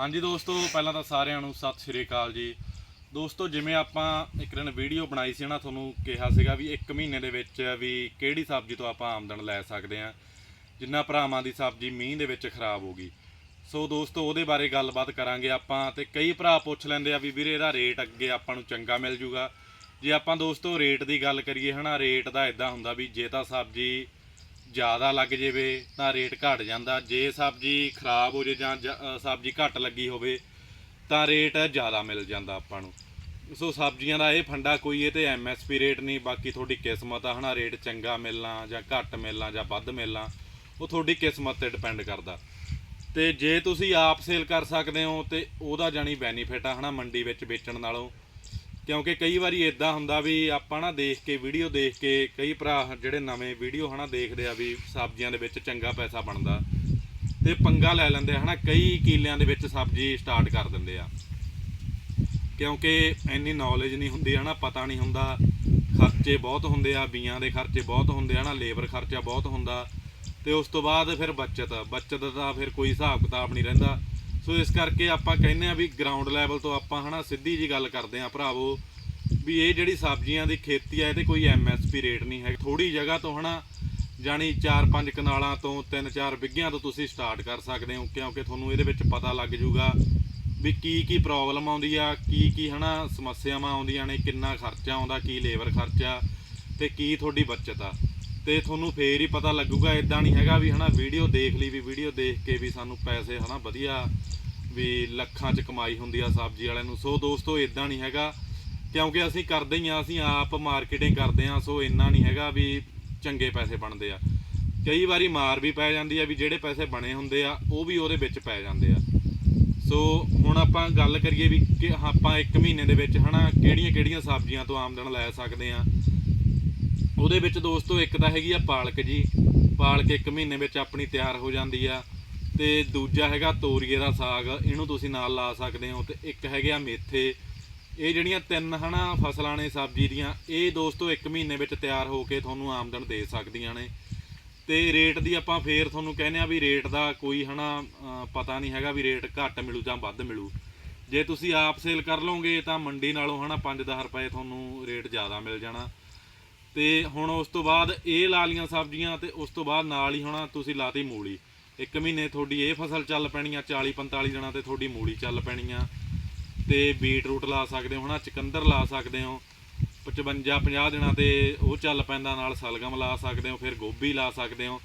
ਹਾਂਜੀ ਦੋਸਤੋ, ਪਹਿਲਾਂ ਤਾਂ ਸਾਰਿਆਂ ਨੂੰ ਸਤਿ ਸ਼੍ਰੀ ਅਕਾਲ ਜੀ। ਦੋਸਤੋ, ਜਿਵੇਂ ਆਪਾਂ ਇੱਕ ਦਿਨ ਵੀਡੀਓ ਬਣਾਈ ਸੀ ਨਾ, ਤੁਹਾਨੂੰ ਕਿਹਾ ਸੀਗਾ ਵੀ 1 ਮਹੀਨੇ ਦੇ ਵਿੱਚ ਵੀ ਕਿਹੜੀ ਸਬਜ਼ੀ ਤੋਂ ਆਪਾਂ ਆਮਦਨ ਲੈ ਸਕਦੇ ਆ ਜਿੰਨਾ ਭਰਾਵਾਂ ਦੀ ਸਬਜ਼ੀ ਮੀਂਹ ਦੇ ਵਿੱਚ ਖਰਾਬ ਹੋ ਗਈ। ਸੋ ਦੋਸਤੋ, ਉਹਦੇ ਬਾਰੇ ਗੱਲਬਾਤ ਕਰਾਂਗੇ ਆਪਾਂ ਤੇ ਕਈ ਭਰਾ ਪੁੱਛ ਲੈਂਦੇ ਆ ਵੀ ਵੀਰੇ, ਇਹਦਾ ਰੇਟ ਅੱਗੇ ਆਪਾਂ ਨੂੰ ਚੰਗਾ ਮਿਲ ਜੂਗਾ। ਜੇ ਆਪਾਂ ਦੋਸਤੋ, ਰੇਟ ਦੀ ਗੱਲ ਕਰੀਏ ਹਨਾ, ਰੇਟ ਦਾ ਇਦਾਂ ਹੁੰਦਾ ਵੀ ਜੇ ਤਾਂ ਸਬਜ਼ੀ ਜ਼ਿਆਦਾ ਲੱਗ ਜਾਵੇ ਤਾਂ ਰੇਟ ਘਟ ਜਾਂਦਾ। ਜੇ ਸਬਜ਼ੀ ਖਰਾਬ ਹੋ ਜੇ ਜਾਂ ਜ- ਸਬਜ਼ੀ ਘੱਟ ਲੱਗੀ ਹੋਵੇ ਤਾਂ ਰੇਟ ਜ਼ਿਆਦਾ ਮਿਲ ਜਾਂਦਾ ਆਪਾਂ ਨੂੰ। ਸੋ ਸਬਜ਼ੀਆਂ ਦਾ ਇਹ ਫੰਡਾ ਕੋਈ ਇਹ ਤੇ ਐਮਐਸਪੀ ਰੇਟ ਨਹੀਂ, ਬਾਕੀ ਤੁਹਾਡੀ ਕਿਸਮਤ ਆ ਹਨਾ, ਰੇਟ ਚੰਗਾ ਮਿਲਣਾ ਜਾਂ ਘੱਟ ਮਿਲਣਾ ਜਾਂ ਵੱਧ ਮਿਲਣਾ, ਉਹ ਤੁਹਾਡੀ ਕਿਸਮਤ ਤੇ ਡਿਪੈਂਡ ਕਰਦਾ। ਤੇ ਜੇ ਤੁਸੀਂ ਆਪ ਸੇਲ ਕਰ ਸਕਦੇ ਹੋ ਤੇ ਉਹਦਾ ਜਾਨੀ ਬੈਨੀਫਿਟ ਆ ਹਨਾ, ਮੰਡੀ ਵਿੱਚ ਵੇਚਣ ਨਾਲੋਂ। ਕਿਉਂਕਿ ਕਈ ਵਾਰੀ ਇਦਾਂ ਹੁੰਦਾ ਵੀ ਆਪਾਂ ਨਾ ਦੇਖ ਕੇ ਵੀਡੀਓ ਦੇਖ ਕੇ ਕਈ ਭਰਾ ਜਿਹੜੇ ਨਵੇਂ ਵੀਡੀਓ ਹਨਾ ਦੇਖਦੇ ਆ ਵੀ ਸਬਜ਼ੀਆਂ ਦੇ ਵਿੱਚ ਚੰਗਾ ਪੈਸਾ ਬਣਦਾ ਤੇ ਪੰਗਾ ਲੈ ਲੈਂਦੇ ਆ ਹਨਾ, ਕਈ ਕੀਲਿਆਂ ਦੇ ਵਿੱਚ ਸਬਜ਼ੀ ਸਟਾਰਟ ਕਰ ਦਿੰਦੇ ਆ। ਕਿਉਂਕਿ ਇੰਨੀ ਨੌਲੇਜ ਨਹੀਂ ਹੁੰਦੀ ਹਨਾ, ਪਤਾ ਨਹੀਂ ਹੁੰਦਾ, ਖਰਚੇ ਬਹੁਤ ਹੁੰਦੇ ਆ, ਬੀਆਂ ਦੇ ਖਰਚੇ ਬਹੁਤ ਹੁੰਦੇ ਆ ਨਾ ਲੇਬਰ ਖਰਚਾ ਬਹੁਤ ਹੁੰਦਾ ਤੇ ਉਸ ਤੋਂ ਬਾਅਦ ਫਿਰ ਬੱਚਤ ਬੱਚਤ ਦਾ ਫਿਰ ਕੋਈ ਹਿਸਾਬ ਕਿਤਾਬ ਨਹੀਂ ਰਹਿੰਦਾ। ਸੋ ਇਸ ਕਰਕੇ ਆਪਾਂ ਕਹਿੰਦੇ ਆ ਵੀ ਗਰਾਊਂਡ ਲੈਵਲ ਤੋਂ ਆਪਾਂ ਹਨਾ ਸਿੱਧੀ ਜੀ ਗੱਲ ਕਰਦੇ ਆ ਭਰਾਵੋ, ਵੀ ਇਹ ਜਿਹੜੀ ਸਬਜ਼ੀਆਂ ਦੀ ਖੇਤੀ ਆ, ਇਹਦੇ ਕੋਈ ਐਮਐਸਪੀ ਰੇਟ ਨਹੀਂ ਹੈ ਥੋੜੀ ਜਗ੍ਹਾ ਤੋਂ ਹਨਾ, ਜਾਣੀ 4-5 ਕਨਾਲਾਂ ਤੋਂ 3-4 ਵਿੱਗਿਆਂ ਤੋਂ ਤੁਸੀਂ ਸਟਾਰਟ ਕਰ ਸਕਦੇ ਹੋ, ਕਿਉਂਕਿ ਤੁਹਾਨੂੰ ਇਹਦੇ ਵਿੱਚ ਪਤਾ ਲੱਗ ਜੂਗਾ ਵੀ ਕੀ ਕੀ ਪ੍ਰੋਬਲਮ ਆਉਂਦੀ ਆ, ਕੀ ਕੀ ਹਨਾ ਸਮੱਸਿਆਵਾਂ ਆਉਂਦੀਆਂ ਨੇ, ਕਿੰਨਾ ਖਰਚਾ ਆਉਂਦਾ, ਕੀ ਲੇਬਰ ਖਰਚਾ ਤੇ ਕੀ ਤੁਹਾਡੀ ਬਚਤ ਆ। ਤੇ ਤੁਹਾਨੂੰ ਫੇਰ ਹੀ ਪਤਾ ਲੱਗੂਗਾ ਇਦਾਂ ਨਹੀਂ ਹੈਗਾ ਵੀ ਹਨਾ, ਵੀਡੀਓ ਦੇਖ ਲਈ ਵੀ, ਵੀਡੀਓ ਦੇਖ ਕੇ ਵੀ ਸਾਨੂੰ ਪੈਸੇ ਹਨਾ ਵਧੀਆ ਵੀ ਲੱਖਾਂ 'ਚ ਕਮਾਈ ਹੁੰਦੀ ਆ ਸਬਜ਼ੀ ਵਾਲਿਆਂ ਨੂੰ। ਸੋ ਦੋਸਤੋ ਇਦਾਂ ਨਹੀਂ ਹੈਗਾ, ਕਿਉਂਕਿ ਅਸੀਂ ਕਰਦੇ ਹੀ ਆ, ਅਸੀਂ ਆਪ ਮਾਰਕੀਟਿੰਗ ਕਰਦੇ ਆ, ਸੋ ਇੰਨਾ ਨਹੀਂ ਹੈਗਾ ਵੀ ਚੰਗੇ ਪੈਸੇ ਬਣਦੇ ਆ। ਕਈ ਵਾਰੀ ਮਾਰ ਵੀ ਪੈ ਜਾਂਦੀ ਆ ਵੀ ਜਿਹੜੇ ਪੈਸੇ ਬਣੇ ਹੁੰਦੇ ਆ, ਉਹ ਵੀ ਉਹਦੇ ਵਿੱਚ ਪੈ ਜਾਂਦੇ ਆ। ਸੋ ਹੁਣ ਆਪਾਂ ਗੱਲ ਕਰੀਏ ਵੀ ਕਿ ਆਪਾਂ 1 ਮਹੀਨੇ ਦੇ ਵਿੱਚ ਹਨਾ ਕਿਹੜੀਆਂ ਕਿਹੜੀਆਂ ਸਬਜ਼ੀਆਂ ਤੋਂ ਆਮਦਨ ਲੈ ਸਕਦੇ ਆ ਉਹਦੇ ਵਿੱਚ ਦੋਸਤੋ ਇੱਕ ਤਾਂ ਹੈਗੀ ਆ ਪਾਲਕ ਜੀ। ਪਾਲਕ ਇੱਕ ਮਹੀਨੇ ਵਿੱਚ ਆਪਣੀ ਤਿਆਰ ਹੋ ਜਾਂਦੀ ਆ। ਤੇ ਦੂਜਾ ਹੈਗਾ ਤੋਰੀਏ ਦਾ ਸਾਗ। ਇਹਨੂੰ ਤੁਸੀਂ ਨਾਲ ਲਾ ਸਕਦੇ ਹੋ ਤੇ ਇੱਕ ਹੈਗੇ ਆ ਮੇਥੇ। ਇਹ ਜਿਹੜੀਆਂ ਤਿੰਨ ਹਨਾ ਫਸਲਾਂ ਨੇ ਸਬਜ਼ੀ ਦੀਆਂ ਇਹ ਦੋਸਤੋ ਇੱਕ ਮਹੀਨੇ ਵਿੱਚ ਤਿਆਰ ਹੋ ਕੇ ਤੁਹਾਨੂੰ ਆਮਦਨ ਦੇ ਸਕਦੀਆਂ ਨੇ। ਤੇ ਰੇਟ ਦੀ ਆਪਾਂ ਫੇਰ ਤੁਹਾਨੂੰ ਕਹਿੰਦੇ ਆ ਵੀ ਰੇਟ ਦਾ ਕੋਈ ਹਨਾ ਅਹ, ਪਤਾ ਨਹੀਂ ਹੈਗਾ ਵੀ ਰੇਟ ਘੱਟ ਮਿਲੂ ਜਾਂ ਵੱਧ ਮਿਲੂ। ਜੇ ਤੁਸੀਂ ਆਪ ਸੇਲ ਕਰ ਲਓਗੇ ਤਾਂ ਮੰਡੀ ਨਾਲੋਂ ਹਨਾ 5-10 ਰੁਪਏ ਤੁਹਾਨੂੰ ਰੇਟ ਜ਼ਿਆਦਾ ਮਿਲ ਜਾਣਾ। ਤੇ ਹੁਣ ਉਸ ਤੋਂ ਬਾਅਦ ਇਹ ਲਾ ਲੀਆਂ ਸਬਜ਼ੀਆਂ ਤੇ ਉਸ ਤੋਂ ਬਾਅਦ ਨਾਲ ਹੀ ਹੁਣ ਤੁਸੀਂ ਲਾਤੀ ਮੂਲੀ। ਇੱਕ ਮਹੀਨੇ ਤੁਹਾਡੀ ਇਹ ਫਸਲ ਚੱਲ ਪੈਣੀ ਆ 40 45 ਦਿਨਾਂ ਤੇ ਤੁਹਾਡੀ ਮੂਲੀ ਚੱਲ ਪੈਣੀ ਆ। ਤੇ ਬੀਟ ਰੂਟ ਲਾ ਸਕਦੇ ਹੋ, ਹਨਾ, ਚਕੰਦਰ ਲਾ ਸਕਦੇ ਹੋ। 55 50 ਦਿਨਾਂ ਤੇ ਉਹ ਚੱਲ ਪੈਂਦਾ, ਨਾਲ ਸਲਗਮ ਲਾ ਸਕਦੇ ਹੋ, ਫਿਰ ਗੋਭੀ ਲਾ ਸਕਦੇ ਹੋ।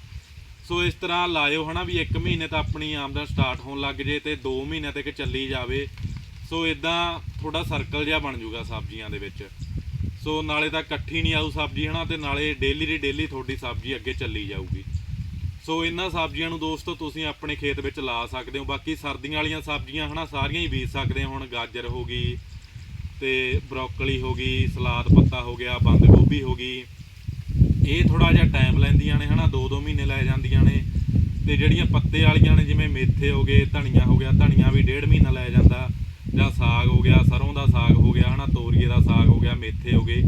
ਸੋ ਇਸ ਤਰ੍ਹਾਂ ਲਾਇਓ, ਹਨਾ, ਵੀ 1 ਮਹੀਨੇ ਤਾਂ ਆਪਣੀ ਆਮਦਨ ਸਟਾਰਟ ਹੋਣ ਲੱਗ ਜੇ ਤੇ 2 ਮਹੀਨੇ ਤੱਕ ਚੱਲੀ ਜਾਵੇ। ਸੋ ਇਦਾਂ ਥੋੜਾ ਸਰਕਲ ਜਿਹਾ ਬਣ ਜਾਊਗਾ ਸਬਜ਼ੀਆਂ ਦੇ ਵਿੱਚ। ਸੋ ਨਾਲੇ ਤਾਂ ਇਕੱਠੀ ਨਹੀਂ ਆਊ ਸਬਜ਼ੀ, ਹਨਾ? ਤੇ ਨਾਲੇ ਡੇਲੀ ਦੀ ਡੇਲੀ ਤੁਹਾਡੀ ਸਬਜ਼ੀ ਅੱਗੇ ਚੱਲੀ ਜਾਊਗੀ। ਸੋ ਇਹਨਾਂ ਸਬਜ਼ੀਆਂ ਨੂੰ ਦੋਸਤੋ ਤੁਸੀਂ ਆਪਣੇ ਖੇਤ ਵਿੱਚ ਲਾ ਸਕਦੇ ਹੋ। ਬਾਕੀ ਸਰਦੀਆਂ ਵਾਲੀਆਂ ਸਬਜ਼ੀਆਂ, ਹਨਾ? ਸਾਰੀਆਂ ਹੀ ਬੀਜ ਸਕਦੇ ਹੋ। ਹੁਣ ਗਾਜਰ ਹੋ ਗਈ, ਤੇ ਬਰੋਕਲੀ ਹੋ ਗਈ, ਸਲਾਦ ਪੱਤਾ ਹੋ ਗਿਆ, ਬੰਦ ਗੋਭੀ ਹੋ ਗਈ। ਇਹ ਥੋੜਾ ਜਿਹਾ ਟਾਈਮ ਲੈਂਦੀਆਂ ਨੇ, ਹਨਾ? 2-2 ਮਹੀਨੇ ਲੈ ਜਾਂਦੀਆਂ ਨੇ। ਤੇ ਜਿਹੜੀਆਂ ਪੱਤੇ ਵਾਲੀਆਂ ਨੇ, ਜਿਵੇਂ ਮੇਥੇ ਹੋ ਗਏ, ਧਨੀਆ ਹੋ ਗਿਆ, ਧਨੀਆ ਵੀ ਡੇਢ ਮਹੀਨਾ ਲੈ ਜਾਂਦਾ ਜਾਂ ਸਾਗ ਹੋ ਗਿਆ ਸਰੋਂ ਦਾ ਸਾਗ ਹੋ ਗਿਆ, ਹਨਾ, ਤੋਰੀਏ ਦਾ ਸਾਗ ਹੋ ਗਿਆ, ਮੇਥੇ ਹੋ ਗਏ,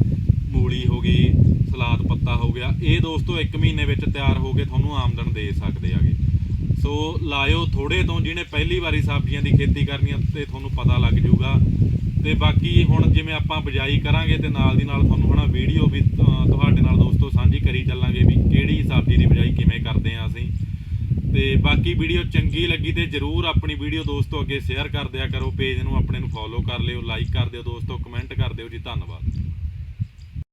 ਮੂਲੀ ਹੋ ਗਈ, ਸਲਾਦ ਪੱਤਾ ਹੋ ਗਿਆ। ਇਹ ਦੋਸਤੋ 1 ਮਹੀਨੇ ਵਿੱਚ ਤਿਆਰ ਹੋ ਕੇ ਤੁਹਾਨੂੰ ਆਮਦਨ ਦੇ ਸਕਦੇ ਆਗੇ। ਸੋ ਲਾਇਓ ਥੋੜੇ ਤੋਂ ਜਿਹਨੇ ਪਹਿਲੀ ਵਾਰੀ ਸਬਜ਼ੀਆਂ ਦੀ ਖੇਤੀ ਕਰਨੀ ਹੈ ਤੇ ਤੁਹਾਨੂੰ ਪਤਾ ਲੱਗ ਜਾਊਗਾ। ਤੇ ਬਾਕੀ ਹੁਣ ਜਿਵੇਂ ਆਪਾਂ ਬਜਾਈ ਕਰਾਂਗੇ ਤੇ ਨਾਲ ਦੀ ਨਾਲ ਤੁਹਾਨੂੰ ਹਨਾ ਵੀਡੀਓ ਵੀ ਅਹ, ਤੁਹਾਡੇ ਨਾਲ ਦੋਸਤੋ ਸਾਂਝੀ ਕਰੀ ਚੱਲਾਂਗੇ ਵੀ ਕਿਹੜੀ ਸਬਜ਼ੀ ਦੀ ਬਜਾਈ ਕਿਵੇਂ ਕਰਦੇ ਆ ਅਸੀਂ ਤੇ ਬਾਕੀ ਵੀਡੀਓ ਚੰਗੀ ਲੱਗੀ ਤੇ ਜਰੂਰ ਆਪਣੀ ਵੀਡੀਓ ਦੋਸਤੋ ਅੱਗੇ ਸ਼ੇਅਰ ਕਰ ਦਿਆ ਕਰੋ ਪੇਜ ਨੂੰ ਆਪਣੇ ਨੂੰ ਫੋਲੋ ਕਰ ਲਿਓ ਲਾਈਕ ਕਰ ਦਿਓ ਦੋਸਤੋ ਕਮੈਂਟ ਕਰ ਦਿਓ ਜੀ, ਧੰਨਵਾਦ।